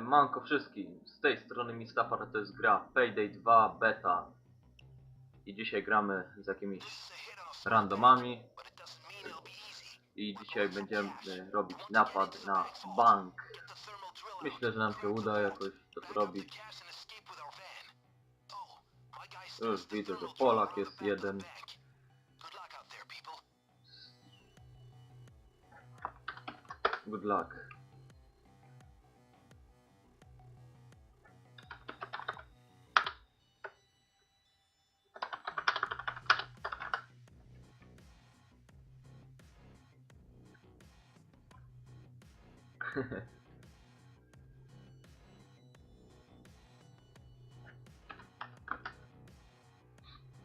Manko wszystkim. Z tej strony Mistafar to jest gra Payday 2 Beta. I dzisiaj gramy z jakimiś randomami. I dzisiaj będziemy robić napad na bank. Myślę, że nam się uda jakoś to zrobić. Już widzę, że Polak jest jeden. Good luck.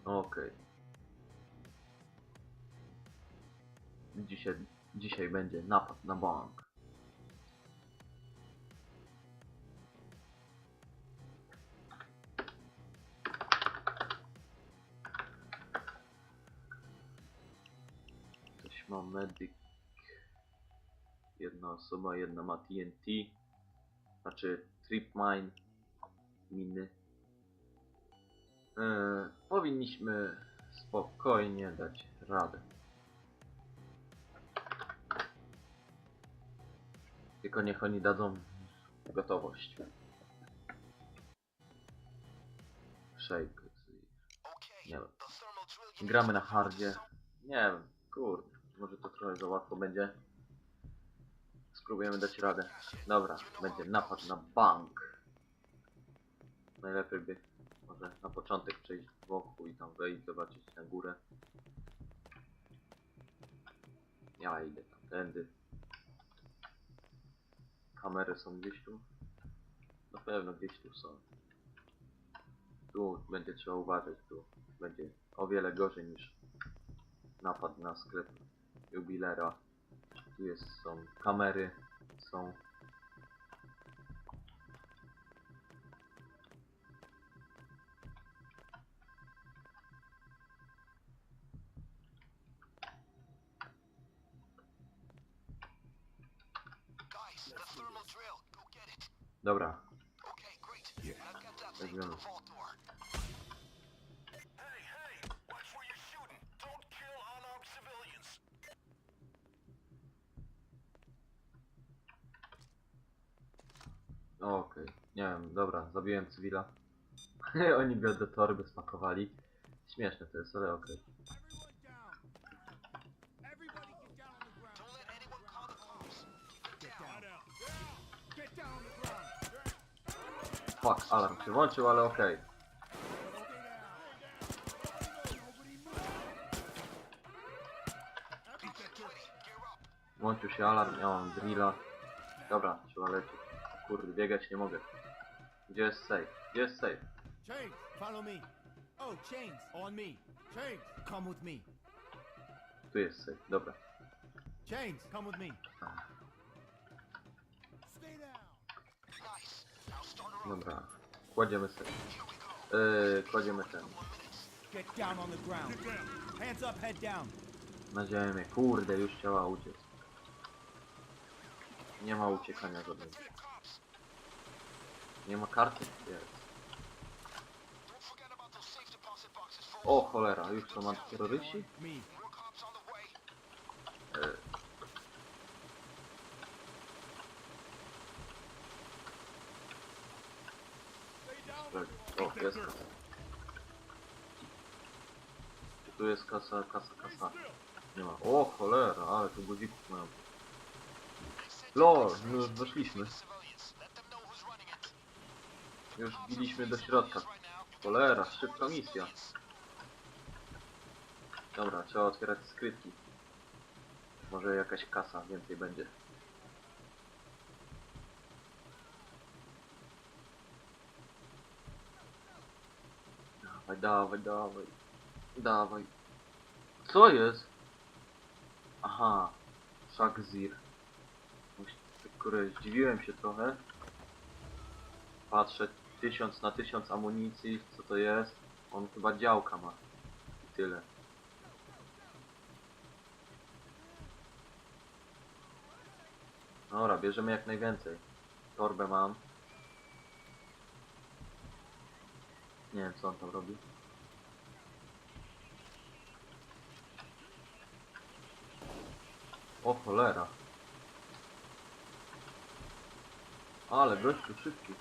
Okej. Dzisiaj, dzisiaj będzie napad na bank. Ktoś ma medic. Jedna osoba, jedna ma TNT. Znaczy trip mine. Miny. Eee, powinniśmy spokojnie dać radę. Tylko niech oni dadzą gotowość. Shake. Nie wiem. Gramy na hardzie. Nie wiem, kurde. Może to trochę za łatwo będzie. Spróbujemy dać radę. Dobra, będzie napad na bank. Najlepiej by może na początek przejść wokół i tam wejść, zobaczyć na górę. Ja idę tamtędy. Kamery są gdzieś tu? Na pewno gdzieś tu są. Tu będzie trzeba uważać, tu będzie o wiele gorzej niż napad na sklep jubilera. Tu jest, są kamery, są. Dobra, Okay, okej, nie wiem, dobra, zabiłem cywila. Oni go do torby spakowali. Śmieszne to jest, ale okej. Fuck, alarm się włączył, ale okej. Włączył się alarm, ja mam drilla. Dobra, trzeba lecieć. Kurde, biegać nie mogę. Gdzie jest safe? Gdzie jest safe? Chains, follow me. Oh, chains, on me. Chains, come with me. Tu jest safe, dobra. Chains, come with me. Stay up. Dobra. Kładziemy safe. Yy, kładziemy ten. Get down on the ground. Hands up, head down. Na ziemię. Kurde, już chciała uciec. Nie ma uciekania żadnego. Nie ma karty? Jest. O cholera, już the way. Yy. Sprawdź. O, jest kasa. Tu jest kasa, kasa, kasa. Nie ma. O cholera, ale tu guzików mają. Lol, już Już wbiliśmy do środka. Cholera, szybka misja. Dobra, trzeba otwierać skrytki. Może jakaś kasa więcej będzie. Dawaj, dawaj, dawaj. Dawaj. Co jest? Aha. Shakzir. Kurde, zdziwiłem się trochę. Patrzę, 1000 na 1000 amunicji, co to jest? On chyba działka ma. I tyle. Dobra, bierzemy jak najwięcej. Torbę mam. Nie wiem, co on tam robi. O cholera. Ale gościu szybki.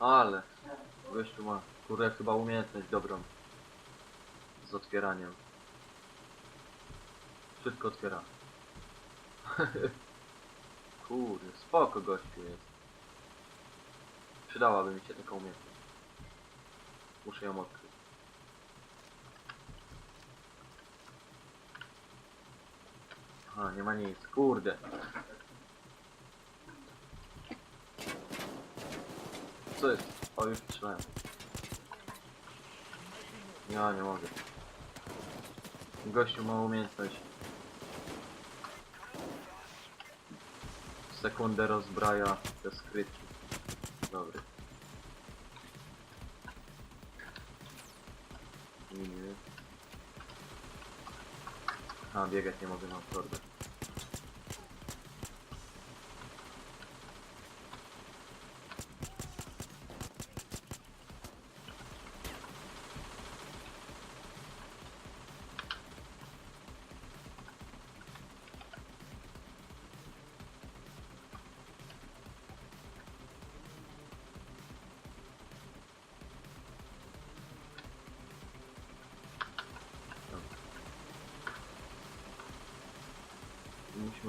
Ale gościu ma kurde chyba umiejętność dobrą z otwieraniem. Wszystko otwiera. Kurde, spoko gościu jest. Przydałaby mi się taka umiejętność. Muszę ją odkryć. A, nie ma nic. Kurde. Co jest? O, już strzelałem. Ja nie mogę. Gościu ma umiejętność. Sekundę rozbraja te skrytki. Dobry. Miny. A, biegać nie mogę, mam kordę.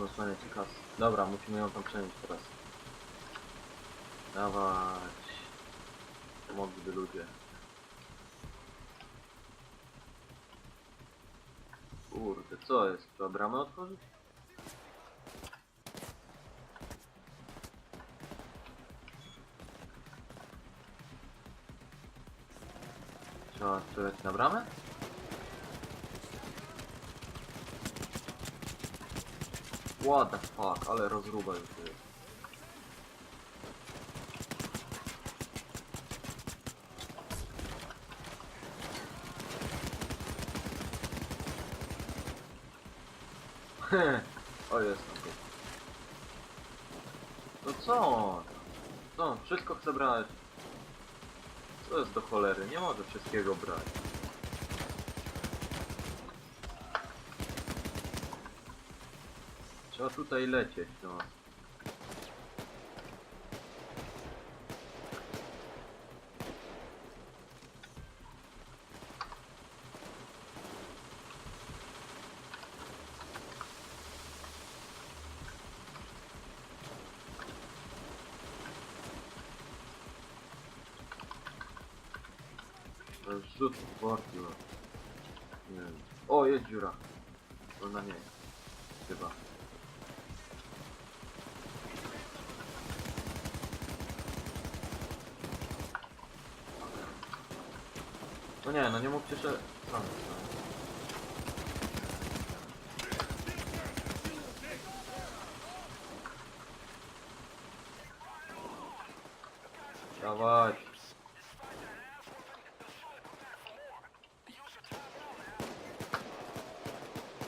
Musimy osłaniać kas. Dobra, musimy ją tam przenieść teraz. Dawać. Mogliby ludzie. Kurde, co jest? Trzeba bramę otworzyć? Trzeba strzelać na bramę? What the fuck, ale rozruba już jest. o jest. No co? on Wszystko chce brać. Co jest do cholery? Nie może wszystkiego brać. Trzeba tutaj lecieć, no. Jest Rzut worki. Nie wiem. O, jest dziura. Ona nie. Chyba. No nie, no nie mógł jeszcze... Sam, sam. Dawaj.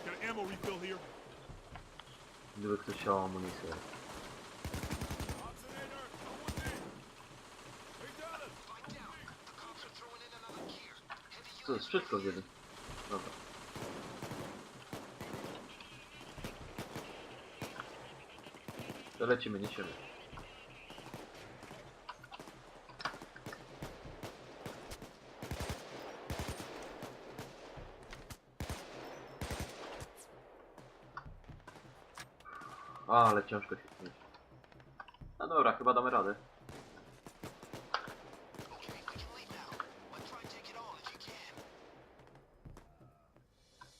Got an ammo refill here. Gdyby ktoś chciał amunicję. Co jest? Wszystko z jeden. Dobra. To lecimy, niesiemy. A, ale ciężko się śmieć. No dobra, chyba damy radę.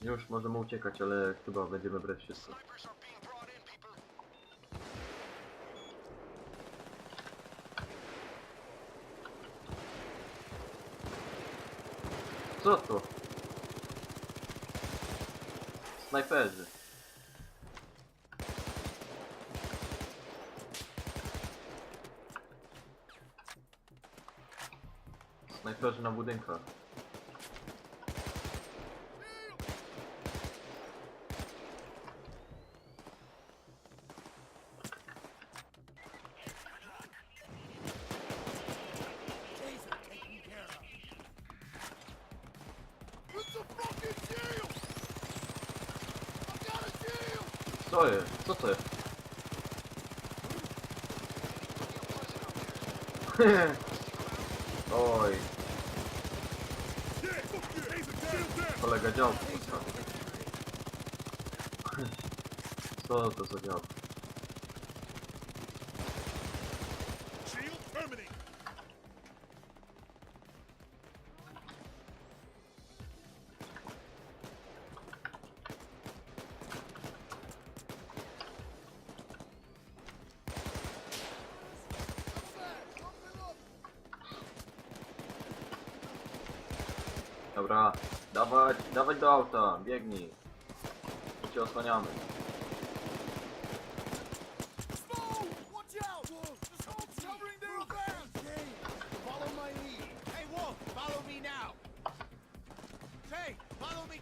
Już możemy uciekać, ale chyba będziemy brać people. Co to? Snajperzy. Snajperzy na budynkach. Co jest? Co to jest? Oj, kolega działko. Co to za działko? Dobra, dawać, dawać do auta, biegnij. Tu cię osłaniamy. My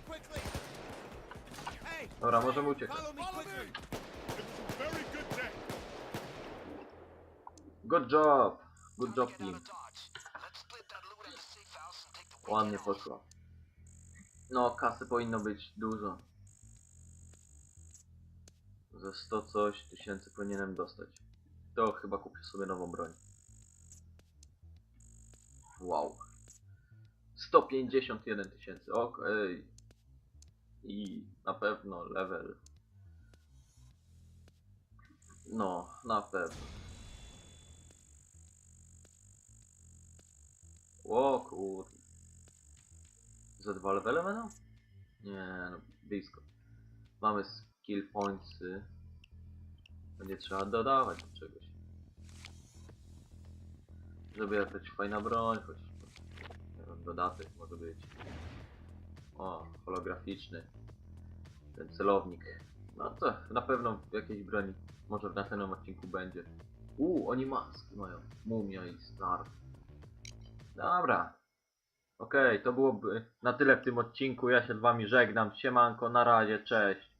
Dobra, możemy uciekać. good job! Good job team. Ładnie poszło. No, kasy powinno być dużo. Ze 100 coś tysięcy powinienem dostać. To chyba kupię sobie nową broń. Wow. 151 tysięcy, okej. I na pewno level. No, na pewno. O kurde. Za dwa levele będą? Nie, no blisko. Mamy skill pointsy. Będzie trzeba dodawać do czegoś. Żeby jakaś fajna broń, choć dodatek może być. O, holograficzny. Ten celownik. No to na pewno jakiejś broni. Może w następnym odcinku będzie. Uuu, oni maski mają. Mumia i Star. Dobra. Okej, to byłoby na tyle w tym odcinku. Ja się z wami żegnam. Siemanko, na razie, cześć.